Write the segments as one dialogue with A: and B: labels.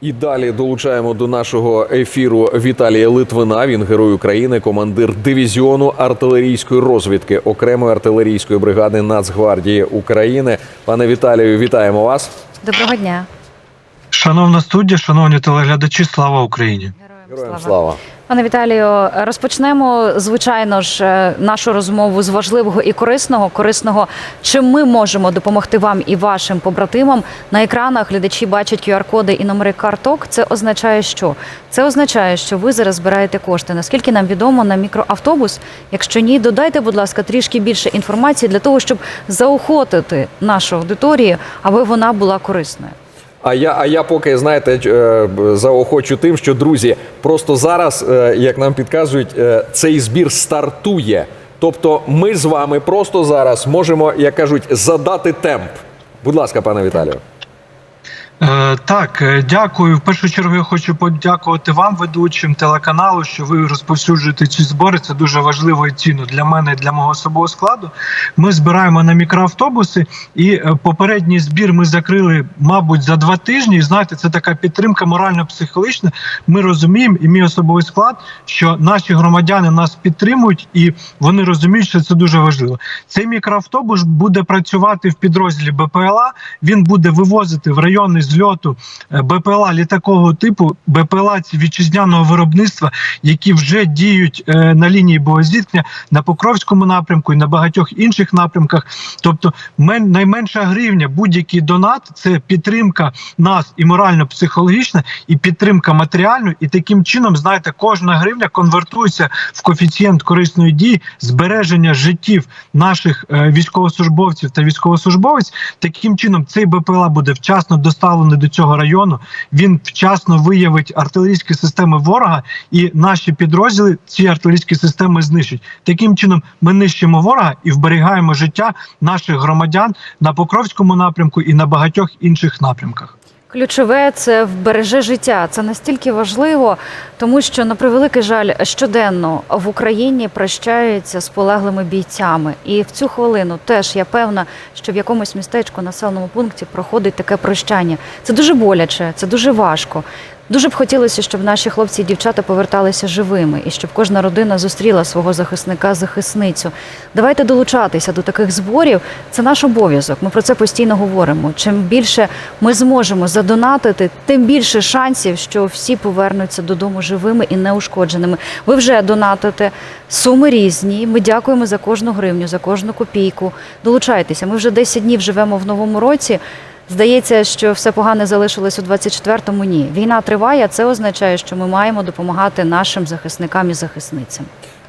A: І далі долучаємо до нашого ефіру Віталія Литвина. Він герой України, командир дивізіону артилерійської розвідки окремої артилерійської бригади Нацгвардії України. Пане Віталію, вітаємо вас.
B: Доброго дня.
C: Шановна студія, шановні телеглядачі, слава Україні!
A: Героям слава.
B: Пане Віталію, розпочнемо звичайно ж е, нашу розмову з важливого і корисного. Корисного, чим ми можемо допомогти вам і вашим побратимам. На екранах глядачі бачать QR-коди і номери карток. Це означає, що це означає, що ви зараз збираєте кошти. Наскільки нам відомо на мікроавтобус. Якщо ні, додайте, будь ласка, трішки більше інформації для того, щоб заохотити нашу аудиторію, аби вона була корисною.
A: А я, а я поки знаєте, е, заохочу тим, що друзі, просто зараз, е, як нам підказують, е, цей збір стартує. Тобто, ми з вами просто зараз можемо, як кажуть, задати темп. Будь ласка, пане Віталію.
C: Е, так, е, дякую. В першу чергу я хочу подякувати вам, ведучим телеканалу, що ви розповсюджуєте ці збори. Це дуже важливо і цінно для мене і для мого особового складу. Ми збираємо на мікроавтобуси, і е, попередній збір ми закрили, мабуть, за два тижні. І знаєте, це така підтримка морально-психологічна. Ми розуміємо, і мій особовий склад, що наші громадяни нас підтримують, і вони розуміють, що це дуже важливо. Цей мікроавтобус буде працювати в підрозділі БПЛА. Він буде вивозити в райони зльоту е, БПЛА літакового типу, БПЛА вітчизняного виробництва, які вже діють е, на лінії боєзіткнення на Покровському напрямку і на багатьох інших напрямках. Тобто, мен, найменша гривня, будь-який донат це підтримка нас і морально-психологічна, і підтримка матеріальну. І таким чином, знаєте, кожна гривня конвертується в коефіцієнт корисної дії збереження життів наших е, військовослужбовців та військовослужбовець. Таким чином, цей БПЛА буде вчасно доставлений до цього району. Він вчасно виявить артилерійські системи ворога, і наші підрозділи ці артилерійські системи знищать. Таким чином, ми нищимо ворога і вберігаємо життя наших громадян на Покровському напрямку і на багатьох інших напрямках.
B: Ключове це вбереже життя. Це настільки важливо, тому що на превеликий жаль щоденно в Україні прощаються з полеглими бійцями. І в цю хвилину теж я певна, що в якомусь містечку, населеному пункті проходить таке прощання. Це дуже боляче, це дуже важко. Дуже б хотілося, щоб наші хлопці і дівчата поверталися живими, і щоб кожна родина зустріла свого захисника, захисницю. Давайте долучатися до таких зборів. Це наш обов'язок. Ми про це постійно говоримо. Чим більше ми зможемо задонатити, тим більше шансів, що всі повернуться додому живими і неушкодженими. Ви вже донатите суми різні. Ми дякуємо за кожну гривню, за кожну копійку. Долучайтеся. Ми вже 10 днів живемо в новому році. Здається, що все погане залишилось у 24-му. Ні, війна триває. Це означає, що ми маємо допомагати нашим захисникам і захисницям.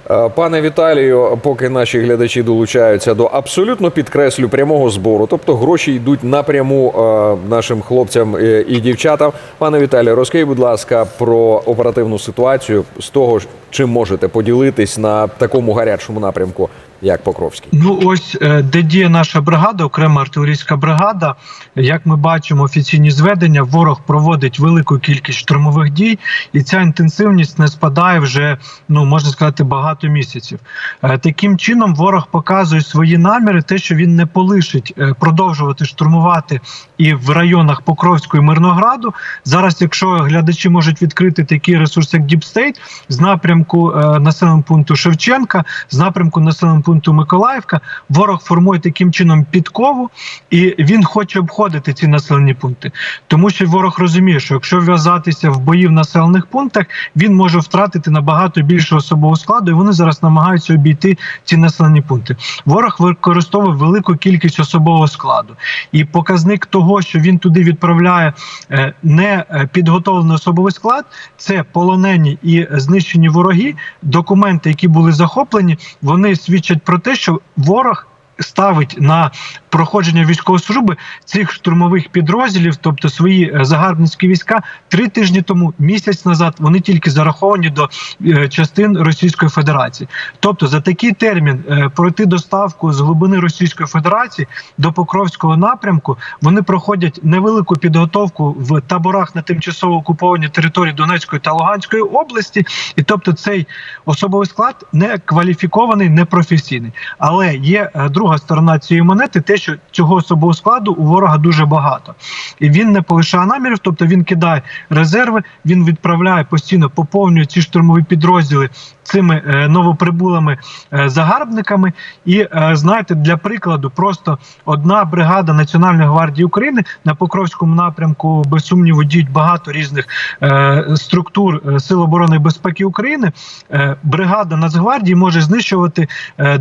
A: Е, Пане Віталію, поки наші глядачі долучаються до абсолютно підкреслю прямого збору, тобто гроші йдуть напряму е, нашим хлопцям е, і дівчатам. Пане Віталію, розкажіть, будь ласка, про оперативну ситуацію з того, чим можете поділитись на такому гарячому напрямку, як Покровський.
C: Ну ось е, де діє наша бригада, окрема артилерійська бригада. Як ми бачимо, офіційні зведення, ворог проводить велику кількість штурмових дій, і ця інтенсивність не спадає вже, ну можна сказати, багато місяців. Е, Таким чином, ворог показує свої наміри, те, що він не полишить е, продовжувати штурмувати і в районах Покровського і Мирнограду. Зараз, якщо глядачі можуть відкрити такий ресурс, як State, з напрямку населеного пункту Шевченка, з напрямку населеного пункту Миколаївка, ворог формує таким чином підкову, і він хоче обходити ці населені пункти, тому що ворог розуміє, що якщо в'язатися в бої в населених пунктах, він може втратити набагато більше особового складу, і вони зараз намагаються обійти ці населені пункти. Ворог використовує велику кількість особового складу, і показник того, що він туди відправляє е, не е, підготовлений особовий склад, це полонені і знищені вороги. Документи, які були захоплені, вони свідчать про те, що ворог. Ставить на проходження військової служби цих штурмових підрозділів, тобто свої е, загарбницькі війська, три тижні тому, місяць назад, вони тільки зараховані до е, частин Російської Федерації. Тобто, за такий термін е, пройти доставку з глибини Російської Федерації до Покровського напрямку, вони проходять невелику підготовку в таборах на тимчасово окупованій території Донецької та Луганської області, і тобто цей особовий склад не кваліфікований, не професійний. Але є друга друга сторона цієї монети, те, що цього особового складу у ворога дуже багато, і він не полишає намірів, тобто він кидає резерви, він відправляє постійно, поповнює ці штурмові підрозділи цими е, новоприбулими е, загарбниками. І е, знаєте, для прикладу, просто одна бригада Національної гвардії України на Покровському напрямку, без сумніву, діють багато різних е, структур е, Сил оборони і безпеки України. Е, бригада Нацгвардії може знищувати. Е,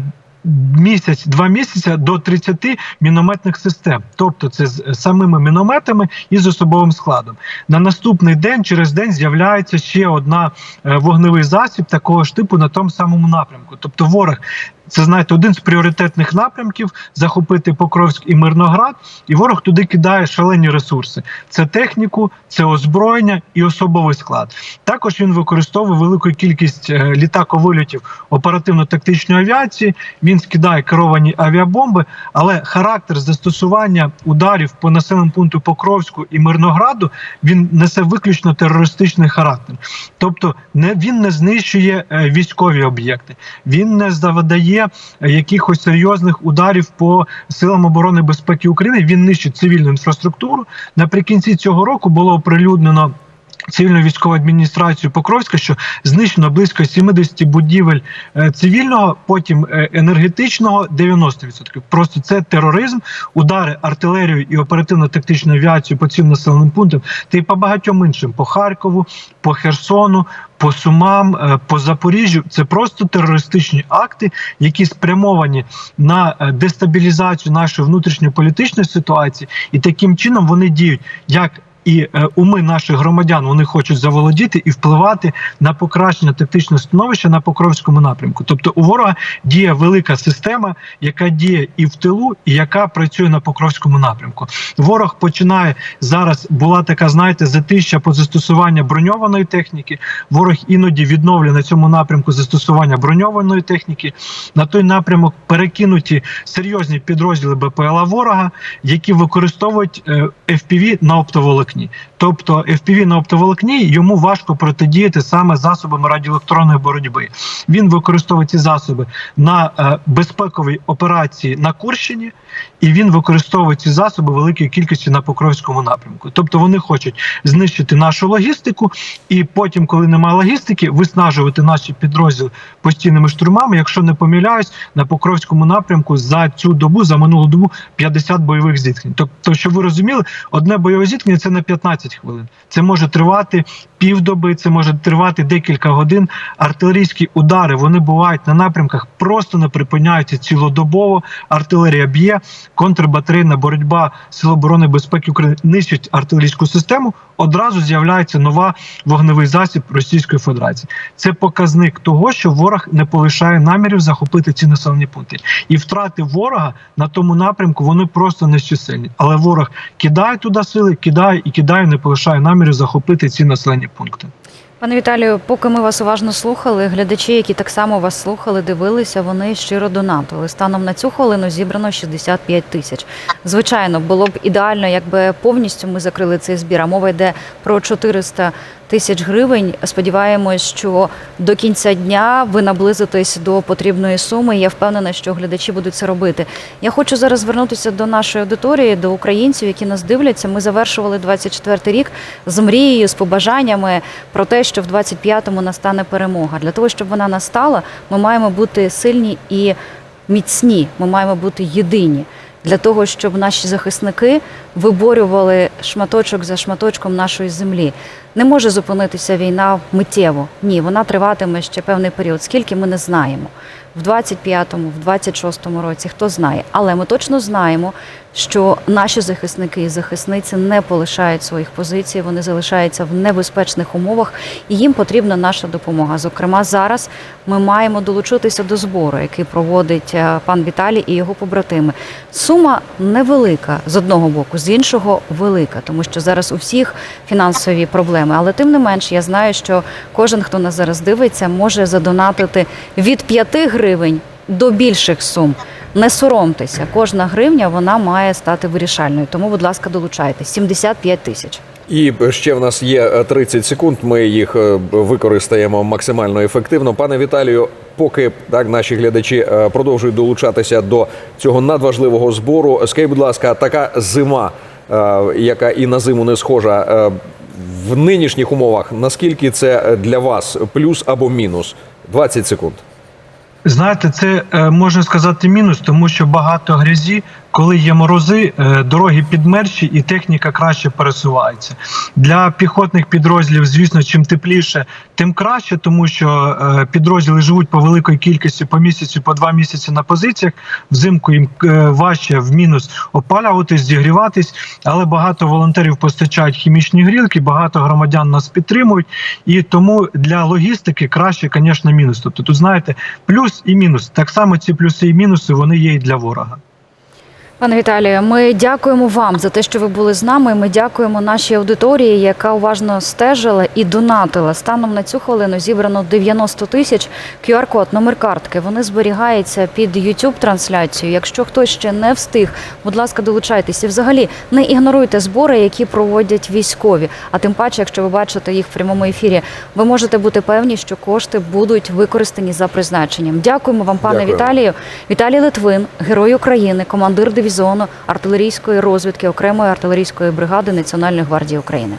C: Місяць, два місяці до 30 мінометних систем, тобто це з самими мінометами і з особовим складом. На наступний день, через день, з'являється ще одна е, вогневий засіб такого ж типу на тому самому напрямку. Тобто, ворог це знаєте, один з пріоритетних напрямків захопити Покровськ і Мирноград, і ворог туди кидає шалені ресурси: це техніку, це озброєння і особовий склад. Також він використовує велику кількість е, літаковильотів оперативно-тактичної авіації. Він скидає керовані авіабомби, але характер застосування ударів по населеному пункту Покровську і Мирнограду він несе виключно терористичний характер. Тобто, не він не знищує е, військові об'єкти, він не завдає е, якихось серйозних ударів по силам оборони безпеки України. Він нищить цивільну інфраструктуру. Наприкінці цього року було оприлюднено. Цивільну військову адміністрацію Покровська, що знищено близько 70 будівель е, цивільного, потім е, енергетичного 90%. Просто це тероризм, удари артилерією і оперативно-тактичною авіацією по цим населеним пунктам, та й по багатьом іншим по Харкову, по Херсону, по Сумам, е, по Запоріжжю. Це просто терористичні акти, які спрямовані на дестабілізацію нашої внутрішньополітичної ситуації, і таким чином вони діють як і е, уми наших громадян вони хочуть заволодіти і впливати на покращення тактичного становища на Покровському напрямку. Тобто у ворога діє велика система, яка діє і в тилу, і яка працює на Покровському напрямку. Ворог починає зараз. Була така, знаєте, затища по застосуванню броньованої техніки. Ворог іноді відновлює на цьому напрямку застосування броньованої техніки. На той напрямок перекинуті серйозні підрозділи БПЛА ворога, які використовують е, FPV на оптоволокні. Тобто FPV на оптоволокні йому важко протидіяти саме засобами радіоелектронної боротьби. Він використовує ці засоби на е, безпековій операції на Курщині, і він використовує ці засоби великої кількості на Покровському напрямку. Тобто вони хочуть знищити нашу логістику, і потім, коли немає логістики, виснажувати наші підрозділи постійними штурмами. Якщо не помиляюсь, на Покровському напрямку за цю добу, за минулу добу, 50 бойових зіткнень. Тобто, щоб ви розуміли, одне бойове зіткнення це не 15 хвилин. Це може тривати півдоби, це може тривати декілька годин. Артилерійські удари вони бувають на напрямках, просто не припиняються цілодобово. Артилерія б'є, контрбатарейна боротьба Сил оборони безпеки України нищить артилерійську систему. Одразу з'являється нова вогневий засіб Російської Федерації. Це показник того, що ворог не полишає намірів захопити ці населені пункти, і втрати ворога на тому напрямку вони просто нещисельні. Але ворог кидає туди сили, кидає і кидає, не полишає намірів захопити ці населені пункти.
B: Пане Віталію, поки ми вас уважно слухали, глядачі, які так само вас слухали, дивилися, вони щиро донатили. Станом на цю хвилину зібрано 65 тисяч. Звичайно, було б ідеально, якби повністю ми закрили цей збір. А мова йде про 400 тисяч гривень. Сподіваємось, що до кінця дня ви наблизитесь до потрібної суми. Я впевнена, що глядачі будуть це робити. Я хочу зараз звернутися до нашої аудиторії, до українців, які нас дивляться. Ми завершували 24-й рік з мрією, з побажаннями про те, що в 25-му настане перемога. Для того, щоб вона настала, ми маємо бути сильні і міцні. Ми маємо бути єдині. Для того щоб наші захисники виборювали шматочок за шматочком нашої землі, не може зупинитися війна миттєво. Ні, вона триватиме ще певний період. Скільки ми не знаємо в 25-му, в 26-му році, хто знає. Але ми точно знаємо, що наші захисники і захисниці не полишають своїх позицій, вони залишаються в небезпечних умовах, і їм потрібна наша допомога. Зокрема, зараз ми маємо долучитися до збору, який проводить е, пан Віталій і його побратими. Сума невелика з одного боку, з іншого велика, тому що зараз у всіх фінансові проблеми. Але тим не менш, я знаю, що кожен, хто нас зараз дивиться, може задонатити від 5 гривень до більших сум. Не соромтеся, кожна гривня вона має стати вирішальною. Тому, будь ласка, долучайтесь. 75 тисяч.
A: І ще в нас є е, 30 секунд. Ми їх е, використаємо максимально ефективно. Пане Віталію, поки так наші глядачі е, продовжують долучатися до цього надважливого збору. Скажіть, будь ласка, така зима, е, яка і на зиму не схожа. е, В нинішніх умовах наскільки це для вас плюс або мінус? 20 секунд.
C: Знаєте, це можна сказати мінус, тому що багато грязі, коли є морози, е, дороги підмерші і техніка краще пересувається. Для піхотних підрозділів, звісно, чим тепліше, тим краще, тому що е, підрозділи живуть по великій кількості по місяцю, по два місяці на позиціях. Взимку їм е, важче в мінус опалюватись, зігріватись, але багато волонтерів постачають хімічні грілки, багато громадян нас підтримують, і тому для логістики краще, звісно, мінус. Тобто, тут знаєте, плюс і мінус. Так само ці плюси і мінуси вони є і для ворога.
B: Пане Віталію, ми дякуємо вам за те, що ви були з нами. Ми дякуємо нашій аудиторії, яка уважно стежила і донатила. Станом на цю хвилину зібрано 90 тисяч. QR-код, номер картки. Вони зберігаються під youtube трансляцією. Якщо хтось ще не встиг, будь ласка, долучайтеся. Взагалі не ігноруйте збори, які проводять військові. А тим паче, якщо ви бачите їх в прямому ефірі, ви можете бути певні, що кошти будуть використані за призначенням. Дякуємо вам, пане
A: Дякуємо.
B: Віталію. Віталій Литвин, герой України, командир дивізіону артилерійської розвідки окремої артилерійської бригади Національної гвардії України.